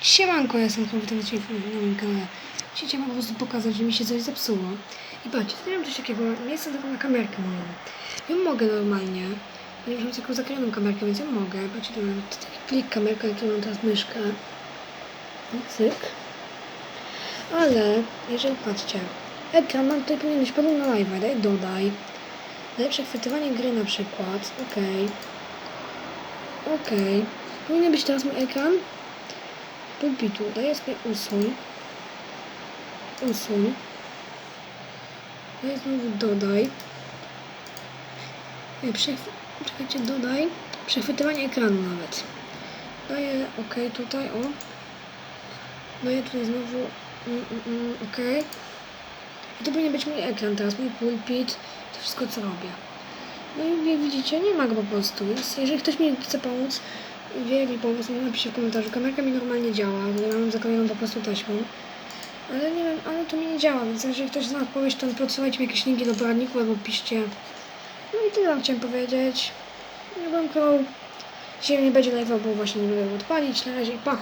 Siemanko, ja jestem komputer dzisiaj na moim kanale. Dzisiaj chciałam po prostu pokazać, że mi się coś zepsuło. I patrzcie, znajdę coś takiego, miejsce taką na kamerkę moją. Ja mogę normalnie, ponieważ mam taką zakryjoną kamerkę, więc ja mogę. Patrzcie, tu mam taki klik kamerka, jaki mam teraz myszkę. I cyk. Ale, jeżeli patrzcie, ekran mam tutaj powinien być pełny na live, daj dodaj. Daj przechwytywanie gry na przykład, okej. Okej. Powinien być teraz mój ekran pulpitu. Daję sobie usuń. Usuń. Daję znowu dodaj. Czekajcie, dodaj. Przechwytywanie ekranu nawet. Daję OK tutaj, o. Daję tutaj znowu mm, mm, mm, OK. I to powinien być mój ekran teraz, mój pulpit, to wszystko co robię. No i jak widzicie, nie ma go po prostu, więc jeżeli ktoś mi chce pomóc, wie mi pomóc, niech napisze w komentarzu. Kamerka mi normalnie działa, ja mam zaklejoną po prostu taśmą. Ale nie wiem, ale to mi nie działa, więc jeżeli ktoś zna odpowiedź, to podsyłajcie mi jakieś linki do poradniku albo piszcie. No i tyle wam chciałem powiedzieć. Nie będę Dzisiaj nie będzie live'a, bo właśnie nie mogę odpalić. Na razie, pa!